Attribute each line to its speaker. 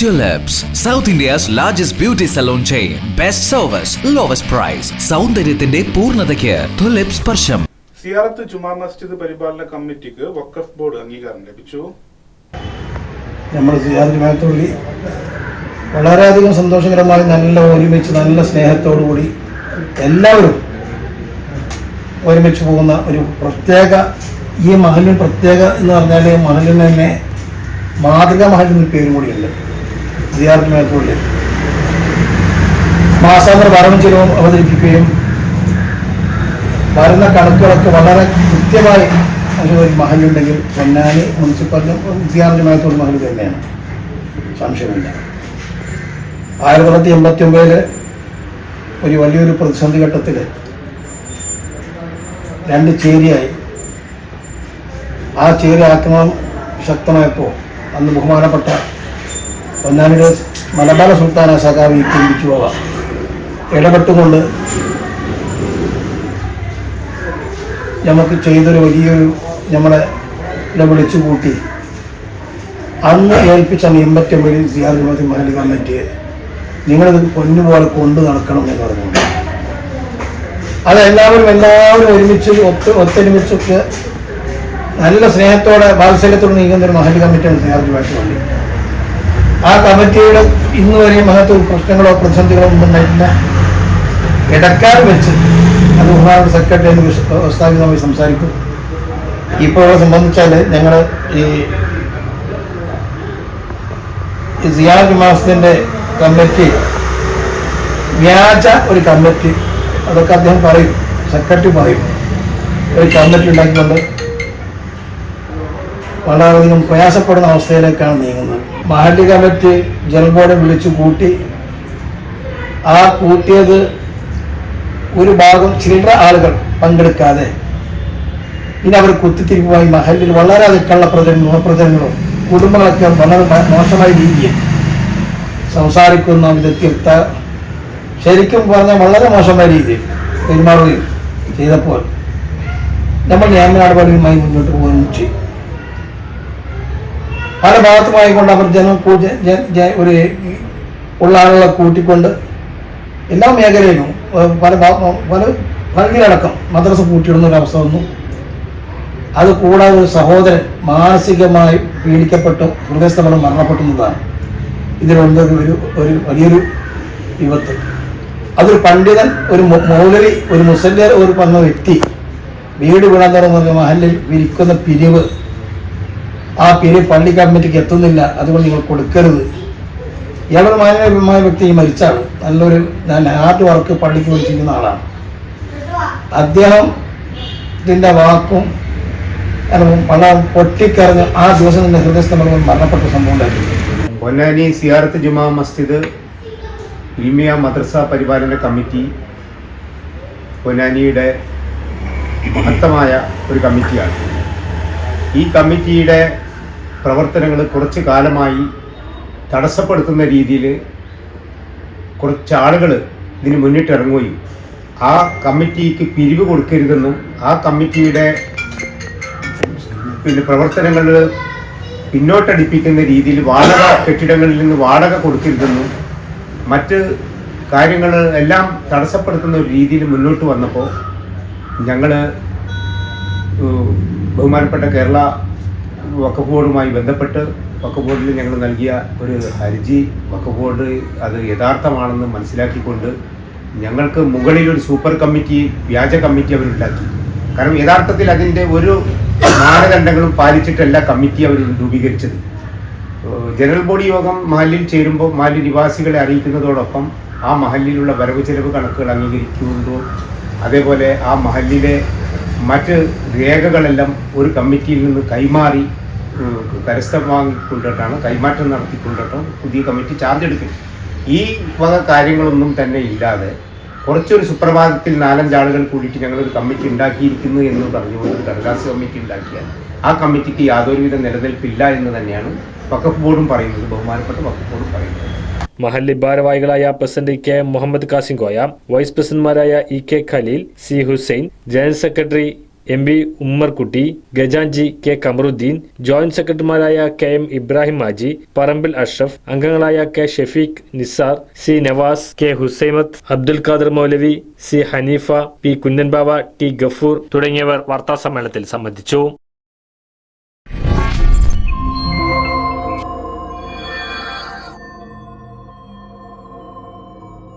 Speaker 1: Tulips, south India's largest beauty salon chain. Best service, lowest price സൗന്ദര്യത്തിന്റെ പൂർണതയ്ക്ക് tulip സ്പർശം.
Speaker 2: സിയാറത്ത് ജുമാ മസ്ജിദ് പരിപാലന കമ്മിറ്റിക്ക് വഖഫ് ബോർഡ് അംഗീകാരം ലഭിച്ചു.
Speaker 3: നമ്മൾ സിയാറത്ത് ജമാഅത്തുള്ളി വളരെയധികം സന്തോഷകരമായി നല്ല ഒരുമിച്ച് നല്ല സ്നേഹത്തോടുകൂടി എല്ലാവരും ഒരുമിച്ച് പോകുന്ന ഒരു പ്രത്യേക ഈ മഹലിന് പ്രത്യേക എന്ന് പറഞ്ഞാൽ മഹലിന് തന്നെ മാതൃക മഹൽ എന്ന പേരും കൂടിയല്ല സിയാർ ജമാഅത്തുള്ളി മാസാന്തര ഭരണം ചിലവും അവതരിപ്പിക്കുകയും വരുന്ന കണക്കുകളൊക്കെ വളരെ കൃത്യമായി ഒരു മഹലുണ്ടെങ്കിൽ പൊന്നാനി മുനിസിപ്പാലിറ്റി വിദ്യാർത്ഥിമായിട്ടുള്ള മഹൽ തന്നെയാണ്. സംശയമില്ല. ആയിരത്തി തൊള്ളായിരത്തി എൺപത്തി ഒമ്പതിൽ ഒരു വലിയൊരു പ്രതിസന്ധി ഘട്ടത്തിൽ രണ്ട് ചേരിയായി. ആ ചേരി ആക്രമണം ശക്തമായപ്പോൾ അന്ന് ബഹുമാനപ്പെട്ട പൊന്നാനിയുടെ മലബാർ സുൽത്താന സഖാവി തിരിച്ചു പോവാം ഇടപെട്ടുകൊണ്ട് നമുക്ക് ചെയ്തൊരു വലിയൊരു നമ്മളെ വിളിച്ചു കൂട്ടി. അന്ന് ഏൽപ്പിച്ചാണ് സിയാർ ജമാഅത്ത് മഹലി കമ്മിറ്റിയെ നിങ്ങളിത് പൊന്നുപോലെ കൊണ്ടു നടക്കണം എന്ന് പറഞ്ഞു അതെല്ലാവരും എല്ലാവരും ഒരുമിച്ച് ഒത്ത് ഒത്തൊരുമിച്ചൊക്കെ നല്ല സ്നേഹത്തോടെ വാത്സല്യത്തോടെ നീങ്ങുന്ന ഒരു മഹലി കമ്മിറ്റിയാണ് സിയാദിമായിട്ട് ആ കമ്മിറ്റിയുടെ ഇന്ന് വരെ മഹത്വ പ്രശ്നങ്ങളോ പ്രതിസന്ധികളോ ഉണ്ടെന്ന ഇടക്കാർ വെച്ച് അത് ബഹുമാനപ്പെട്ട സെക്രട്ടറി എന്ന് വ്യവസ്ഥാപിതമായി സംസാരിക്കും. ഇപ്പോൾ സംബന്ധിച്ചാൽ ഞങ്ങൾ ഈ സിയാജ് മാസത്തിന്റെ കമ്മിറ്റി വ്യാജ ഒരു കമ്മിറ്റി അതൊക്കെ അദ്ദേഹം പറയും സെക്രട്ടറി പറയും. ഒരു കമ്മിറ്റി ഉണ്ടാക്കിക്കൊണ്ട് വളരെയധികം പ്രയാസപ്പെടുന്ന അവസ്ഥയിലേക്കാണ് നീങ്ങുന്നത്. മഹല്ലി കമ്മിറ്റി ജനറൽ വിളിച്ചു കൂട്ടി ആ കൂട്ടിയത് ഒരു ഭാഗം ചില്ലറ ആളുകൾ പങ്കെടുക്കാതെ പിന്നെ അവർ കുത്തിത്തിരിപ്പുമായി മഹലിൽ വളരെ കള്ള പ്രചരണങ്ങളും കുടുംബങ്ങളൊക്കെ വളരെ മോശമായി രീതിയിൽ സംസാരിക്കുന്ന വിധത്തിൽ ശരിക്കും പറഞ്ഞാൽ വളരെ മോശമായ രീതിയിൽ പെരുമാറുകയും ചെയ്തപ്പോൾ നമ്മൾ നിയമ നടപടിയുമായി മുന്നോട്ട് പോവുകയും ചെയ്യും പല ഭാഗത്തുമായിക്കൊണ്ട് അവർ ജനം ഒരു ഉള്ള ആളുകളെ കൂട്ടിക്കൊണ്ട് എല്ലാ മേഖലയിലും പല പല പള്ളിയടക്കം മദ്രസ കൂട്ടിയിടുന്ന ഒരു അവസ്ഥ വന്നു. അത് കൂടാതെ ഒരു സഹോദരൻ മാനസികമായി പീഡിക്കപ്പെട്ടു ഹൃദയസ്ഥലം മരണപ്പെട്ടുന്നതാണ് ഇതിലുള്ള ഒരു ഒരു വലിയൊരു വിപത്ത്. അതൊരു പണ്ഡിതൻ ഒരു മൗലരി ഒരു മുസല്യർ ഒരു പറഞ്ഞ വ്യക്തി വീട് വീണാൻ പറഞ്ഞ മഹലിൽ വിരിക്കുന്ന പിരിവ് ആ പേര് പള്ളി കമ്മിറ്റിക്ക് എത്തുന്നില്ല. അതുകൊണ്ട് നിങ്ങൾ കൊടുക്കരുത്. ഇയാളൊരു മാന്യമായ വ്യക്തി മരിച്ചാണ്. നല്ലൊരു ഞാൻ ഹാർഡ് വർക്ക് പള്ളിക്ക് വിളിച്ചിരിക്കുന്ന ആളാണ്. അദ്ദേഹത്തിന്റെ വാക്കും വളരെ പൊട്ടിക്കറിഞ്ഞ് ആ ദിവസം തന്നെ ഹൃദയസ്ഥലം മരണപ്പെട്ട സംഭവം
Speaker 4: പൊന്നാനി സിയാറത്ത് ജുമാ മസ്ജിദ് ഇൽമിയ മദ്രസ പരിപാലന കമ്മിറ്റി പൊന്നാനിയുടെ മഹത്തമായ ഒരു കമ്മിറ്റിയാണ്. ഈ കമ്മിറ്റിയുടെ പ്രവർത്തനങ്ങൾ കുറച്ച് കാലമായി തടസ്സപ്പെടുത്തുന്ന രീതിയിൽ കുറച്ച് ആളുകൾ ഇതിന് മുന്നിട്ടിറങ്ങുകയും ആ കമ്മിറ്റിക്ക് പിരിവ് കൊടുക്കരുതെന്നും ആ കമ്മിറ്റിയുടെ പിന്നെ പ്രവർത്തനങ്ങൾ പിന്നോട്ടടിപ്പിക്കുന്ന രീതിയിൽ വാടക കെട്ടിടങ്ങളിൽ നിന്ന് വാടക കൊടുക്കരുതെന്നും മറ്റ് കാര്യങ്ങൾ എല്ലാം തടസ്സപ്പെടുത്തുന്ന ഒരു രീതിയിൽ മുന്നോട്ട് വന്നപ്പോൾ ഞങ്ങൾ ബഹുമാനപ്പെട്ട കേരള വഖഫ് ബോർഡുമായി ബന്ധപ്പെട്ട് വഖഫ് ബോർഡിൽ ഞങ്ങൾ നൽകിയ ഒരു ഹർജി വഖഫ് ബോർഡ് അത് യഥാർത്ഥമാണെന്ന് മനസ്സിലാക്കിക്കൊണ്ട് ഞങ്ങൾക്ക് മുകളിൽ ഒരു സൂപ്പർ കമ്മിറ്റി വ്യാജ കമ്മിറ്റി അവരുണ്ടാക്കി. കാരണം യഥാർത്ഥത്തിൽ അതിന്റെ ഒരു മാനദണ്ഡങ്ങളും പാലിച്ചിട്ടല്ല കമ്മിറ്റി അവർ രൂപീകരിച്ചത്. ജനറൽ ബോഡി യോഗം മഹലിൽ ചേരുമ്പോൾ മഹലിൽ നിവാസികളെ അറിയിക്കുന്നതോടൊപ്പം ആ മഹലിലുള്ള വരവ് ചെലവ് കണക്കുകൾ അംഗീകരിക്കുന്നുണ്ടോ? അതേപോലെ ആ മഹലിലെ മറ്റ് രേഖകളെല്ലാം ഒരു കമ്മിറ്റിയിൽ നിന്ന് കൈമാറി ഏഹ് കരസ്ഥമാക്കിക്കൊണ്ടിട്ടാണ് കൈമാറ്റം നടത്തിക്കൊണ്ടിട്ടാണ് പുതിയ കമ്മിറ്റി ചാർജ് എടുക്കും. ഈ വക കാര്യങ്ങളൊന്നും തന്നെ ഇല്ലാതെ കുറച്ചൊരു സുപ്രഭാതത്തിൽ നാലഞ്ചാളുകൾ കൂടിയിട്ട് ഞങ്ങളൊരു കമ്മിറ്റി ഉണ്ടാക്കിയിരിക്കുന്നു എന്ന് പറഞ്ഞുകൊണ്ട് കടലാസ് കമ്മിറ്റി ഉണ്ടാക്കിയാൽ ആ കമ്മിറ്റിക്ക് യാതൊരുവിധ നിലനിൽപ്പില്ല എന്ന് തന്നെയാണ് വഖഫ് ബോർഡും പറയുന്നത് ബഹുമാനപ്പെട്ട വഖഫ് ബോർഡും പറയുന്നത്.
Speaker 5: മഹല്ലി ഭാരവാഹികളായ president K Muhammad Kasim Koya vice പ്രസിഡന്റ്മാരായ E K Khaleel C Hussain general secretary M V Ummerkutty ഗജാൻജി K Kamaruddin joint സെക്രട്ടറിമാരായ കെ എം ഇബ്രാഹിം മാജി പറമ്പിൽ അഷ്റഫ് അംഗങ്ങളായ K Shefeeq Nisar C Navas K Husaimath Abdul Khader Moulavi C Haneefa P Kunjanbava T Gafoor തുടങ്ങിയവർ വാർത്താ സമ്മേളനത്തിൽ സംബന്ധിച്ചു.